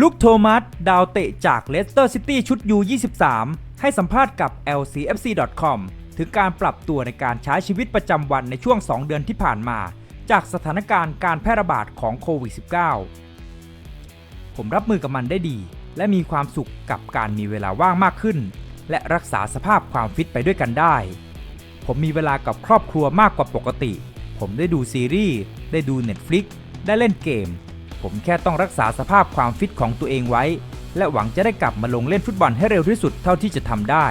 ลุคโทมัส ดาวเตะจากเลสเตอร์ซิตี้ชุด U23 ให้สัมภาษณ์กับ LCFC.com ถึงการปรับตัวในการใช้ชีวิตประจำวันในช่วง 2 เดือนที่ผ่านมา จากสถานการณ์การแพร่ระบาดของโควิด -19 ผมรับมือกับมันได้ดี และมีความสุขกับการมีเวลาว่างมากขึ้น และรักษาสภาพความฟิตไปด้วยกันได้ ผมมีเวลากับครอบครัวมากกว่าปกติ ผมได้ดูซีรีส์ ได้ดู Netflix ได้เล่นเกม ผมแค่ต้องรักษาสภาพความฟิตของตัวเองไว้ และหวังจะได้กลับมาลงเล่นฟุตบอลให้เร็วที่สุดเท่าที่จะทำได้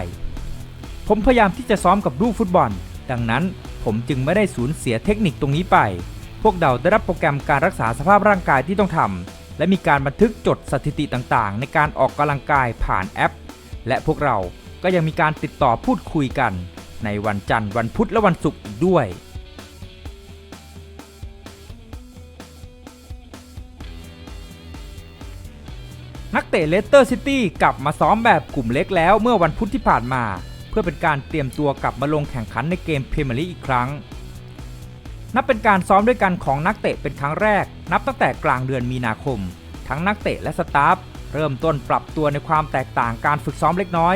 ผมพยายามที่จะซ้อมกับลูกฟุตบอล ดังนั้นผมจึงไม่ได้สูญเสียเทคนิคตรงนี้ไป พวกเราได้รับโปรแกรมการรักษาสภาพร่างกายที่ต้องทำและมีการบันทึกจดสถิติต่างๆ ในการออกกำลังกายผ่านแอป และพวกเราก็ยังมีการติดต่อพูดคุยกัน ในวันจันทร์วันพุธและวันศุกร์อีกด้วย นักเตะเลสเตอร์ซิตี้กลับมาซ้อมแบบกลุ่มเล็กแล้วเมื่อวันพุธที่ผ่านมา เพื่อเป็นการเตรียมตัวกลับมาลงแข่งขันในเกมพรีเมียร์ลีกอีกครั้ง นับเป็นการซ้อมด้วยกันของนักเตะเป็นครั้งแรก นับตั้งแต่กลางเดือนมีนาคม ทั้งนักเตะและสตาฟเริ่มต้นปรับตัวในความแตกต่างการฝึกซ้อมเล็กน้อย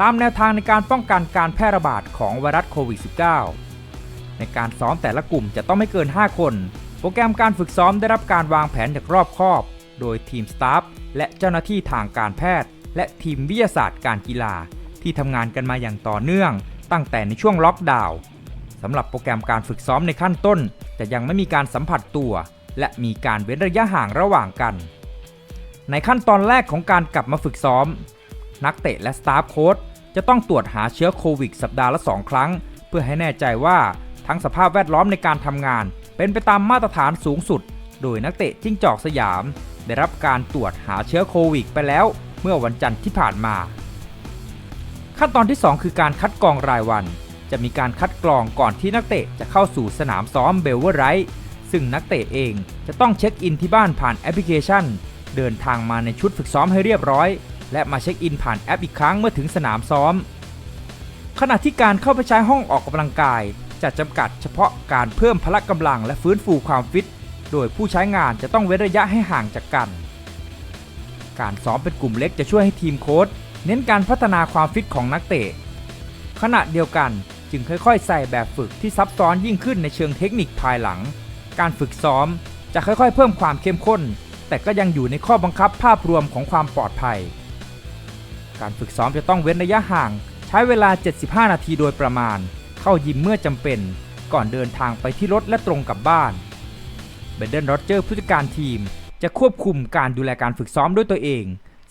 ตามแนวทางในการป้องกันการแพร่ระบาดของไวรัสโควิด -19 ในการซ้อมแต่ละกลุ่มจะต้องไม่เกิน 5 คน โปรแกรมการฝึกซ้อมได้รับการวางแผนอย่างรอบคอบ โดยทีมสตาฟและเจ้าหน้าที่ทางการแพทย์ และทีมวิทยาศาสตร์การกีฬา ที่ทำงานกันมาอย่างต่อเนื่อง ตั้งแต่ในช่วงล็อกดาวน์สำหรับโปรแกรมการฝึกซ้อมในขั้นต้น จะยังไม่มีการสัมผัสตัว และมีการเว้นระยะห่างระหว่างกัน ในขั้นตอนแรกของการกลับมาฝึกซ้อม นักเตะและสตาฟโค้ชจะต้องตรวจหาเชื้อโควิด สัปดาห์ละ 2 ครั้ง เพื่อให้แน่ใจว่าทั้งสภาพแวดล้อมในการทำงาน เป็นไปตามมาตรฐานสูงสุด โดยนักเตะจิ้งจอกสยาม ได้รับการตรวจหาเชื้อโควิดไปแล้ว เมื่อวันจันทร์ที่ผ่านมา ขั้นตอนที่ 2 คือการคัดกรองรายวัน จะมีการคัดกรองก่อนที่นักเตะจะเข้าสู่สนามซ้อมเบลเวอร์ไรท์ซึ่งนักเตะเองจะต้องเช็คอินที่บ้านผ่านแอปพลิเคชัน เดินทางมาในชุดฝึกซ้อมให้เรียบร้อย และมาเช็คอินผ่านแอปอีกครั้งเมื่อถึงสนามซ้อม ขณะที่การเข้าไปใช้ห้องออกกำลังกาย จะจำกัดเฉพาะการเพิ่มพละกำลังและฟื้นฟูความฟิต โดยผู้ใช้งานจะต้องเว้นระยะให้ห่างจากกัน การซ้อมเป็นกลุ่มเล็กจะช่วยให้ทีมโค้ชเน้นการพัฒนาความฟิตของนักเตะ ขณะเดียวกันจึงค่อยๆ ใส่แบบฝึกที่ซับซ้อนยิ่งขึ้นในเชิงเทคนิคภายหลัง การฝึกซ้อมจะค่อยๆ เพิ่มความเข้มข้น แต่ก็ยังอยู่ในข้อบังคับภาพรวมของความปลอดภัย การฝึกซ้อมจะต้องเว้นระยะห่าง ใช้เวลา 75 นาทีโดยประมาณ เข้ายิมเมื่อจำเป็น ก่อนเดินทางไปที่รถและตรงกลับบ้าน เบนเดนโรเจอร์ผู้จัดการทีม จะควบคุมการดูแลการฝึกซ้อมด้วยตัวเอง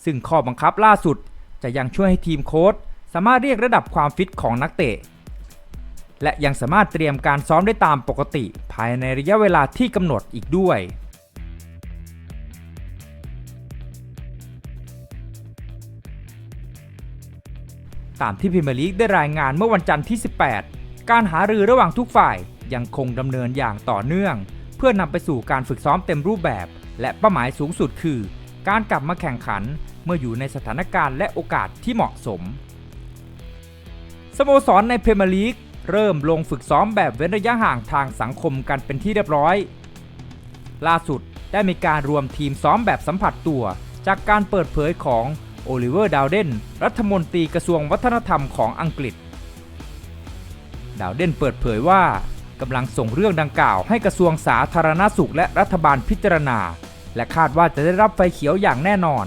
ซึ่งข้อบังคับล่าสุด จะยังช่วยให้ทีมโค้ชสามารถเรียกระดับความฟิตของนักเตะ และยังสามารถเตรียมการซ้อมได้ตามปกติ ภายในระยะเวลาที่กำหนดอีกด้วยตามที่พรีเมียร์ลีกได้รายงานเมื่อวันจันทร์ที่ 18 การหารือระหว่างทุกฝ่ายยังคงดำเนินอย่างต่อเนื่อง เพื่อนำไปสู่การฝึกซ้อมเต็มรูปแบบ และเป้าหมายสูงสุดคือ การกลับมาแข่งขันเมื่ออยู่ในสถานการณ์และโอกาสที่เหมาะสม สโมสรในเพรเมียร์ลีกเริ่มลงฝึกซ้อมแบบเว้นระยะห่างทางสังคมกันเป็นที่เรียบร้อย ล่าสุดได้มีการรวมทีมซ้อมแบบสัมผัสตัว จากการเปิดเผยของโอลิเวอร์ ดาวเดน รัฐมนตรีกระทรวงวัฒนธรรมของอังกฤษ ดาวเดนเปิดเผยว่า กำลังส่งเรื่องดังกล่าวให้กระทรวงสาธารณสุขและรัฐบาลพิจารณา และคาดว่าจะได้รับไฟเขียวอย่างแน่นอน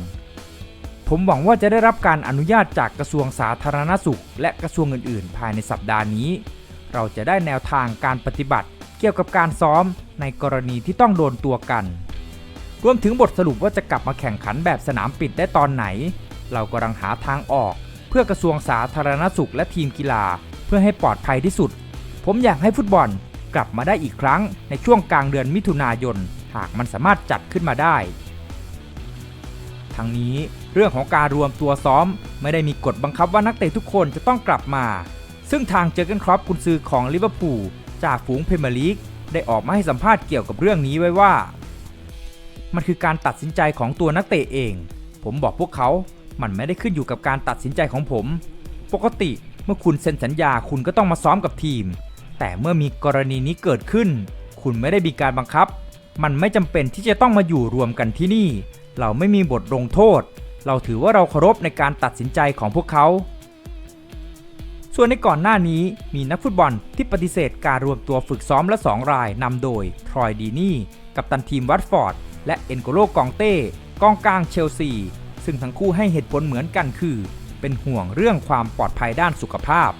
ผมหวังว่าจะได้รับการอนุญาตจากกระทรวงสาธารณสุข และกระทรวงอื่น ๆ ภายในสัปดาห์นี้ เราจะได้แนวทางการปฏิบัติ เกี่ยวกับการซ้อมในกรณีที่ต้องโดนตัวกัน รวมถึงบทสรุปว่าจะกลับมาแข่งขันแบบสนามปิดได้ตอนไหน เรากำลังหาทางออก เพื่อกระทรวงสาธารณสุขและทีมกีฬา เพื่อให้ปลอดภัยที่สุด ผมอยากให้ฟุตบอล กลับมาได้อีกครั้งในช่วงกลางเดือนมิถุนายน หากมันสามารถจัดขึ้นมาได้ ทั้งนี้เรื่องของการรวมตัวซ้อม ไม่ได้มีกฎบังคับว่านักเตะทุกคนจะต้องกลับมา ซึ่งทางเจอร์เกนครอปกุนซือของลิเวอร์พูลจากฝูงเพรเมียร์ลีกได้ออกมาให้สัมภาษณ์เกี่ยวกับเรื่องนี้ไว้ว่า มันคือการตัดสินใจของตัวนักเตะเอง ผมบอกพวกเขา มันไม่ได้ขึ้นอยู่กับการตัดสินใจของผม ปกติเมื่อคุณเซ็นสัญญาคุณก็ต้องมาซ้อมกับทีม แต่เมื่อมีกรณีนี้เกิดขึ้น คุณไม่ได้มีการบังคับ มันไม่จำเป็นที่จะต้องมาอยู่รวมกันที่นี่ เราไม่มีบทลงโทษ เราถือว่าเราเคารพในการตัดสินใจของพวกเขา ส่วนในก่อนหน้านี้มีนักฟุตบอลที่ปฏิเสธการรวมตัวฝึกซ้อมละ 2 รายนำโดย ทรอยดีนี่ กับตันทีมวัตฟอร์ด และเอ็นโกโลกองเต้กองกลางเชลซี ซึ่งทั้งคู่ให้เหตุผลเหมือนกันคือ เป็นห่วงเรื่องความปลอดภัยด้านสุขภาพ